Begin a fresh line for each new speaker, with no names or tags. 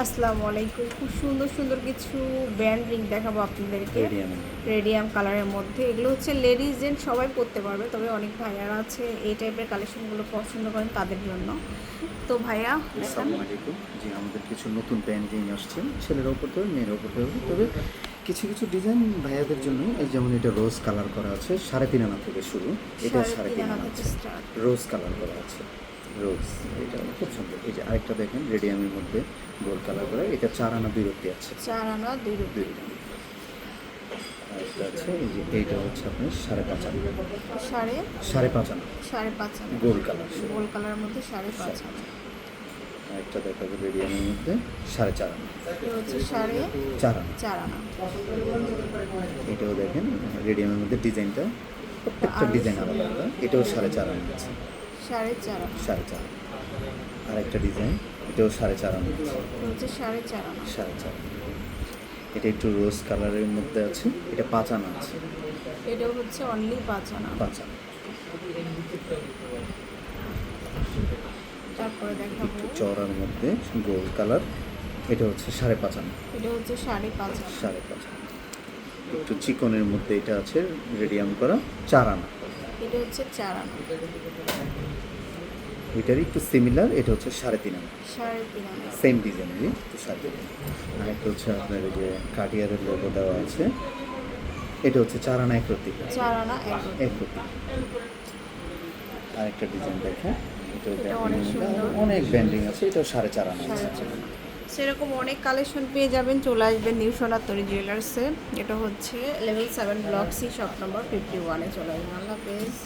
আসসালামু আলাইকুম। খুব সুন্দর সুন্দর কিছু ব্যান্ড রিং দেখাবো আপনাদেরকে।
রেডিয়াম
কালারের মধ্যে। এগুলো হচ্ছে লেডিস জেন্ট সবাই পরতে পারবে তবে অনেক ভাইয়ারা আছে এই টাইপের কালেকশনগুলো পছন্দ করেন তাদের জন্য। তো ভাইয়া
আসসালামু আলাইকুম। জি আমাদের কিছু নতুন ব্যান্ডিং আসছে। ছেলের করতে হবে মেয়ের হবে তবে কিছু কিছু ডিজাইন ভাইয়াদের জন্য এই যেমন এটা রোজ কালার করা আছে সাড়ে তিন আনা থেকে শুরু। এটা
সাড়ে তিন আনা
রোজ কালার করা আছে। রোজ এটা খুব সুন্দর। এই যে আরেকটা দেখেন রেডিয়ামের মধ্যে গোল কালার করে এটা চার আনা বিরক্তি আছে।
চার আনা দুই রুপি
আরেকটা আছে এই যে এইটা হচ্ছে আপনার সাড়ে পাঁচ আনা।
সাড়ে?
সাড়ে পাঁচ আনা।
সাড়ে পাঁচ আনা।
গোল কালার
গোল কালারের মধ্যে সাড়ে পাঁচ আনা।
আরেকটা দেখাবো রেডিয়ামের মধ্যে সাড়ে চার আনা।
হচ্ছে সাড়ে
চার আনা।
চার আনা।
এটাও দেখেন রেডিয়ামের মধ্যে ডিজাইনটা প্রত্যেকটা ডিজাইন আলাদা আলাদা। এটাও সাড়ে চার আনা আছে।
সাড়ে চার
সাড়ে চার আর একটা ডিজাইন এটাও সাড়ে চার আনা
হচ্ছে সাড়ে চার আনা।
সাড়ে চার এটা একটু রোজ কালারের মধ্যে আছে এটা পাঁচ আনা আছে।
এটাও হচ্ছে অনলি পাঁচ আনা।
পাঁচ আনা।
তারপরে দেখাবো।
চড়ার মধ্যে গোল কালার এটা হচ্ছে সাড়ে পাঁচ আনা।
এটা হচ্ছে সাড়ে পাঁচ
সাড়ে পাঁচ আনা। একটু চিকনের মধ্যে এটা আছে রেডিয়াম করা চার আনা।
এটা হচ্ছে চার আনা।
এটার একটু সিমিলার এটা হচ্ছে সাড়ে তিন আনা।
সাড়ে তিন আনা।
সেম ডিজাইনেরই তো সাথে আরেকটা হচ্ছে আপনার যে কাটিয়ারের লোগো দেওয়া আছে। এটা হচ্ছে চার আনা এক রতি
চার আনা এক।
এক আরেকটা ডিজাইন দেখেন। এটা
অনেক সুন্দর।
অনেক ব্যান্ডিং আছে এটাও সাড়ে চার আনা আছে।
সাড়ে আনা। সেরকম অনেক কালেকশন পেয়ে যাবেন, চলে আসবেন নিউ সোনাতরি জুয়েলার্সে এটা হচ্ছে level seven block C shop number fifty ওয়ানে চলে আসবেন। আল্লাহ হাফেজ।